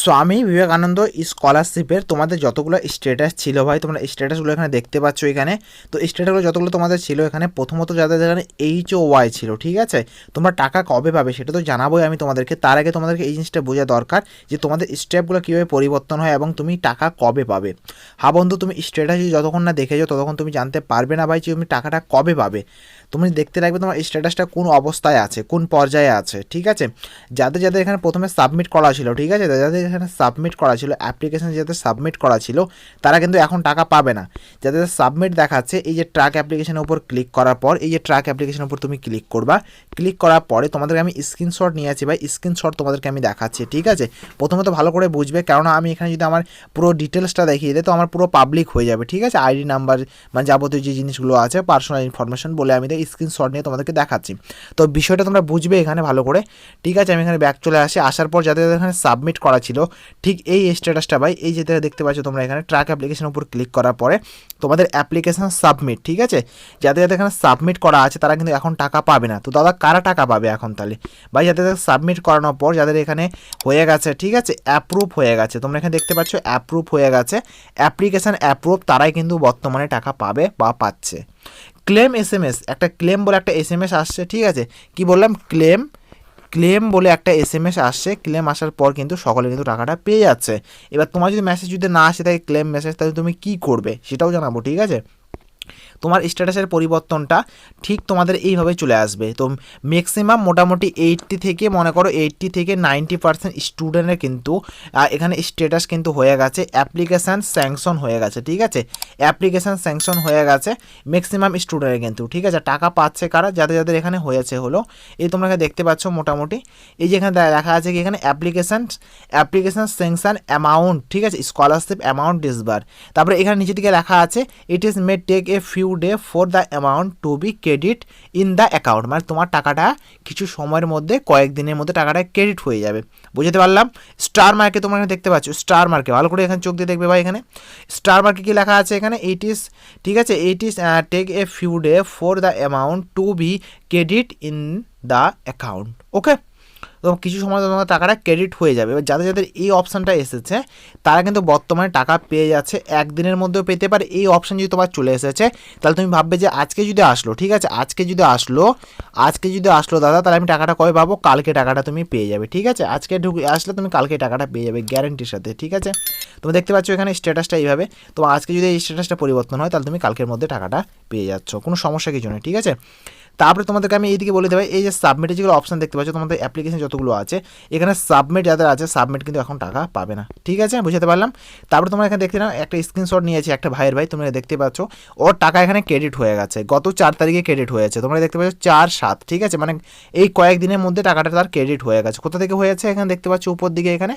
স্বামী বিবেকানন্দ স্কলারশিপের তোমাদের যতগুলো স্ট্যাটাস ছিল ভাই, তোমরা স্ট্যাটাসগুলো এখানে দেখতে পাচ্ছ এখানে। তো স্ট্যাটাসগুলো যতগুলো তোমাদের ছিল এখানে, প্রথমত যাদের এখানে এইচ ও ওয়াই ছিল, ঠিক আছে? তোমরা টাকা কবে পাবে সেটা তো জানাবোই আমি তোমাদেরকে। তার আগে তোমাদেরকে এই জিনিসটা বোঝা দরকার যে তোমাদের স্টেপগুলো কীভাবে পরিবর্তন হয় এবং তুমি টাকা কবে পাবে। হা বন্ধু, তুমি স্ট্যাটাস যতক্ষণ না দেখেছ, ততক্ষণ তুমি জানতে পারবে না ভাই যে তুমি টাকাটা কবে পাবে। তুমি দেখতে রাখবে তোমার স্ট্যাটাসটা কোন অবস্থায় আছে, কোন পর্যায়ে আছে, ঠিক আছে? যাদের যাদের এখানে প্রথমে সাবমিট করা ছিল, ঠিক আছে? যাদের এখানে সাবমিট করা ছিল অ্যাপ্লিকেশন যাদের সাবমিট করা ছিল, তারা কিন্তু এখন টাকা পাবে না। যাদের সাবমিট দেখাচ্ছে, এই যে ট্র্যাক অ্যাপ্লিকেশনের উপর ক্লিক করার পর, এই যে ট্র্যাক অ্যাপ্লিকেশনের উপর তুমি ক্লিক করবা ক্লিক করার পরে তোমাদেরকে আমি স্ক্রিনশট নিয়ে আছি ভাই স্ক্রিনশট তোমাদেরকে আমি দেখাচ্ছি, ঠিক আছে? প্রথমে তো ভালো করে বুঝবে, কেননা আমি এখানে যদি আমার পুরো ডিটেলসটা দেখিয়ে দিই, তো আমার পুরো পাবলিক হয়ে যাবে, ঠিক আছে? আইডি নাম্বার মানে যাবতীয় যে জিনিসগুলো আছে পার্সোনাল ইনফরমেশন বলে আমি স্ক্রিনশট নিয়ে তোমাদেরকে দেখাচ্ছি। তো বিষয়টা তোমরা বুঝবে এখানে ভালো করে, ঠিক আছে? আমি এখানে ব্যাক চলে আসি, আসার পর যাদের এখানে সাবমিট করা ছিল ঠিক এই স্ট্যাটাসটা ভাই, এই যেটা দেখতে পাচ্ছ তোমরা এখানে ট্র্যাক অ্যাপ্লিকেশনের উপর ক্লিক করার পরে তোমাদের অ্যাপ্লিকেশান সাবমিট ঠিক আছে? যাদের যাদের এখানে সাবমিট করা আছে, তারা কিন্তু এখন টাকা পাবে না। তো দাদা, কারা টাকা পাবে এখন তাহলে? ভাই, যাদের সাবমিট করানোর পর যাদের এখানে হয়ে গেছে, ঠিক আছে? অ্যাপ্রুভ হয়ে গেছে। তোমরা এখানে দেখতে পাচ্ছ অ্যাপ্রুভ হয়ে গেছে। অ্যাপ্লিকেশন অ্যাপ্রুভ তারাই কিন্তু বর্তমানে টাকা পাবে বা পাচ্ছে। ক্লেম এস একটা ক্লেম বলে একটা এস আসছে, ঠিক আছে? কি বললাম? ক্লেম ক্লেম বলে একটা এস এম এস আসছে ক্লেম আসার পর কিন্তু সকলে কিন্তু টাকাটা পেয়ে যাচ্ছে। এবার তোমার যদি মেসেজ যদি না আসে তাই ক্লেম মেসেজ তাহলে তুমি কী করবে? সেটাও জানাব, ঠিক আছে? তোমার স্ট্যাটাসের পরিবর্তনটা ঠিক তোমাদের এইভাবে চলে আসবে। তো ম্যাক্সিমাম মোটামুটি এইটটি থেকে, মনে করো এইটটি থেকে নাইনটি পার্সেন্ট স্টুডেন্টের কিন্তু এখানে স্ট্যাটাস কিন্তু হয়ে গেছে। অ্যাপ্লিকেশান স্যাংশন হয়ে গেছে, ঠিক আছে? অ্যাপ্লিকেশান স্যাংশন হয়ে গেছে ম্যাক্সিমাম স্টুডেন্টের কিন্তু, ঠিক আছে? টাকা পাচ্ছে কারা? যাদের যাদের এখানে হয়েছে হলো। এই তোমরা দেখতে পাচ্ছ মোটামুটি। এই যে এখানে দেখা আছে কি এখানে অ্যাপ্লিকেশান অ্যাপ্লিকেশান স্যাংশন অ্যামাউন্ট ঠিক আছে? স্কলারশিপ অ্যামাউন্ট ডিসবার তারপরে এখানে নিচে দিকে লেখা আছে it is may take a few day for the amount to be credit in the account মানে তোমার টাকাটা কিছু সময়ের মধ্যে কয়েকদিনের মধ্যে টাকাটা ক্রেডিট হয়ে যাবে। বুঝতে পারলাম? স্টার মার্কে তোমরা এখানে দেখতে পাচ্ছ। স্টার মার্কে ভালো করে এখানে চোখ দিয়ে দেখবে ভাই এখানে। স্টার মার্কে কী লেখা আছে এখানে? এইট ইস ঠিক আছে? It is take a few day for the amount to be credit in the account okay তো কিছু সময় তোমার টাকাটা ক্রেডিট হয়ে যাবে। এবার যাদের যাদের এই অপশানটা এসেছে, তারা কিন্তু বর্তমানে টাকা পেয়ে যাচ্ছে। একদিনের মধ্যেও পেতে পারে। এই অপশান যদি তোমার চলে এসেছে, তাহলে তুমি ভাববে যে আজকে যদি আসলো, ঠিক আছে? আজকে যদি আসলো, আজকে যদি আসলো দাদা, তাহলে আমি টাকাটা কবে পাবো? কালকে টাকাটা তুমি পেয়ে যাবে, ঠিক আছে? আজকে ঢুকে আসলে তুমি কালকে টাকাটা পেয়ে যাবে গ্যারেন্টির সাথে, ঠিক আছে? তুমি দেখতে পাচ্ছ এখানে স্ট্যাটাসটা এইভাবে। তো আজকে যদি এই স্ট্যাটাসটা পরিবর্তন হয়, তাহলে তুমি কালকের মধ্যে টাকাটা পেয়ে যাচ্ছ। কোনো সমস্যা কিছু নেই, ঠিক আছে? তারপরে তোমাদেরকে আমি এইদিকে বলে দেবো, এই যে সাবমিটে যেগুলো অপশান দেখতে পাচ্ছ, তোমাদের অ্যাপ্লিকেশন যতগুলো আছে, এখানে সাবমিট যাদের আছে সাবমিট কিন্তু এখন টাকা পাবে না। ঠিক আছে? বুঝতে পারলাম? তারপরে তোমরা এখানে দেখতে নাও, একটা স্ক্রিনশট নিয়েছি একটা ভাইয়ের ভাই, তোমরা দেখতে পাচ্ছ, ওর টাকা এখানে ক্রেডিট হয়ে গেছে। গত চার তারিখে ক্রেডিট হয়েছে। তোমরা দেখতে পাচ্ছ চার সাত, ঠিক আছে? মানে এই কয়েকদিনের মধ্যে টাকাটা তার ক্রেডিট হয়ে গেছে। কোথা থেকে হয়েছে এখানে দেখতে পাচ্ছ, উপর দিকে এখানে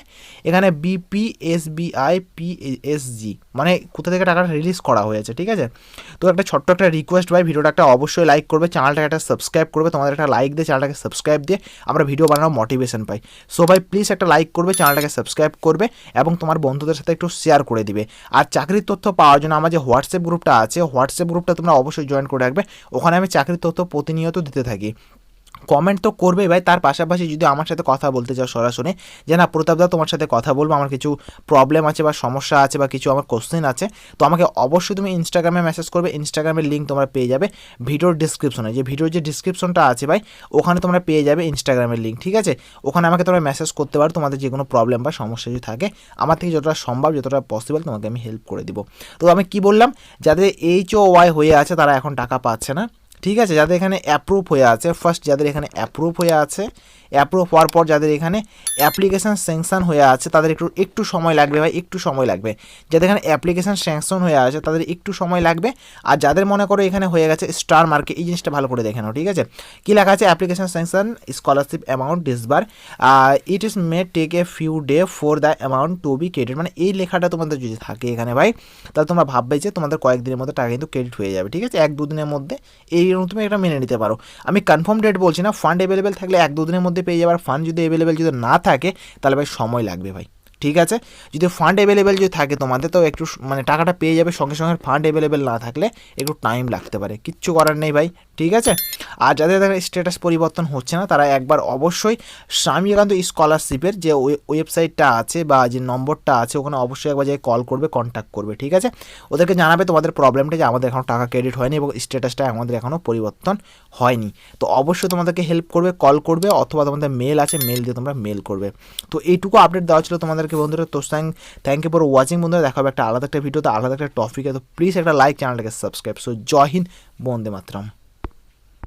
এখানে বিপি এসবিআই পিএসজি মানে কোথা থেকে টাকাটা রিলিজ করা হয়েছে, ঠিক আছে? তো একটা ছোট্ট একটা রিকোয়েস্ট ভাই, ভিডিওটা একটা অবশ্যই লাইক করবে চ্যানেলটাকে একটা সাবস্ক্রাইব করবে, তোমাদের একটা লাইক দিয়ে চ্যানেলটাকে সাবস্ক্রাইব দিয়ে আমরা ভিডিও বানানোর মোটিভেশন পাই। সো ভাই প্লিজ একটা লাইক করবে চ্যানেলটাকে সাবস্ক্রাইব করবে এবং তোমার বন্ধুদের সাথে একটু শেয়ার করে দিবে। আর চাকরির তথ্য পাওয়ার জন্য আমার যে হোয়াটসঅ্যাপ গ্রুপটা আছে হোয়াটসঅ্যাপ গ্রুপটা তোমরা অবশ্যই জয়েন করে রাখবে। ওখানে আমি চাকরির তথ্য প্রতিনিয়ত দিতে থাকি। কমেন্ট তো করবেই ভাই। তার পাশাপাশি যদি আমার সাথে কথা বলতে চাও সরাসরি, যে না প্রতাপদা তোমার সাথে কথা বলব, আমার কিছু প্রবলেম আছে বা সমস্যা আছে বা কিছু আমার কোশ্চেন আছে, তো আমাকে অবশ্যই তুমি ইনস্টাগ্রামে মেসেজ করবে। ইনস্টাগ্রামের লিঙ্ক তোমরা পেয়ে যাবে ভিডিওর ডিসক্রিপশনে যে ভিডিওর যে ডিসক্রিপশনটা আছে ভাই, ওখানে তোমরা পেয়ে যাবে ইনস্টাগ্রামের লিঙ্ক ঠিক আছে? ওখানে আমাকে তোমরা মেসেজ করতে পারো, তোমাদের যে কোনো প্রবলেম বা সমস্যা যদি থাকে, আমার থেকে যতটা সম্ভব, যতটা পসিবল তোমাকে আমি হেল্প করে দিব। তো আমি কি বললাম? যাদের এইচ ও ওয়াই হয়ে আছে, তারা এখন টাকা পাচ্ছে না। ঠিক আছে? যাদের এখানে অ্যাপ্রুভ হয়ে আছে ফার্স্ট যাদের এখানে অ্যাপ্রুভ হয়ে আছে অ্যাপ্রুভ হওয়ার পর যাদের এখানে অ্যাপ্লিকেশান স্যাংশন হয়ে আছে, তাদের একটু একটু সময় লাগবে ভাই, একটু সময় লাগবে। যাদের এখানে অ্যাপ্লিকেশান স্যাংশন হয়ে আছে, তাদের একটু সময় লাগবে। আর যাদের মনে করো এখানে হয়ে গেছে স্টার মার্কে এই জিনিসটা ভালো করে দেখে নাও, ঠিক আছে? কী লেখা আছে? Application sanction scholarship amount disburse it is may take a few day for the amount to be credit মানে এই লেখাটা তোমাদের যদি থাকে এখানে ভাই, তাহলে তোমরা ভাববে যে তোমাদের কয়েকদিনের মধ্যে টাকা কিন্তু ক্রেডিট হয়ে যাবে, ঠিক আছে? এক, দুদিনের মধ্যে এই তুমি একটা মেনে নিতে পারো। আমি কনফার্ম ডেট বলছি না ফান্ড অ্যাভেলেবেল থাকলে এক দুদিনের মধ্যে পেয়ে যাবার ফান্ড যদি অ্যাভেলেবেল যদি না থাকে, তাহলে ভাই সময় লাগবে ভাই। ঠিক আছে? যদি ফান্ড অ্যাভেলেবেল যদি থাকে তোমাদের, তো একটু মানে টাকাটা পেয়ে যাবে, সঙ্গে সঙ্গে ফান্ড অ্যাভেলেবেল না থাকলে একটু টাইম লাগতে পারে। কিচ্ছু করার নেই ভাই। ঠিক আছে? আর যাদের দেখা স্ট্যাটাস পরিবর্তন হচ্ছে না, তারা একবার অবশ্যই স্বামী বিবেকানন্দ স্কলারশিপের যে ওয়ে- ওয়েবসাইটটা আছে বা যে নম্বরটা আছে, ওখানে অবশ্যই একবার যে কল করবে কন্ট্যাক্ট করবে, ঠিক আছে? ওদেরকে জানাবে তোমাদের প্রবলেমটা যে আমাদের এখনও টাকা ক্রেডিট হয়নি এবং স্ট্যাটাসটা আমাদের এখনও পরিবর্তন হয়নি। তো অবশ্যই তোমাদেরকে হেল্প করবে কল করবে অথবা তোমাদের মেল আছে মেল দিয়ে তোমরা মেল করবে। তো এইটুকু আপডেট দেওয়া ছিল তোমাদেরকে বন্ধুরা। তো থ্যাংক ইউ ফর ওয়াচিং বন্ধুরা। দেখা হবে একটা আলাদা একটা ভিডিওতে আলাদা একটা টপিকে তো প্লিজ একটা লাইক চ্যানেলটাকে সাবস্ক্রাইব সো জয় হিন্দ, বন্দে মাতরম।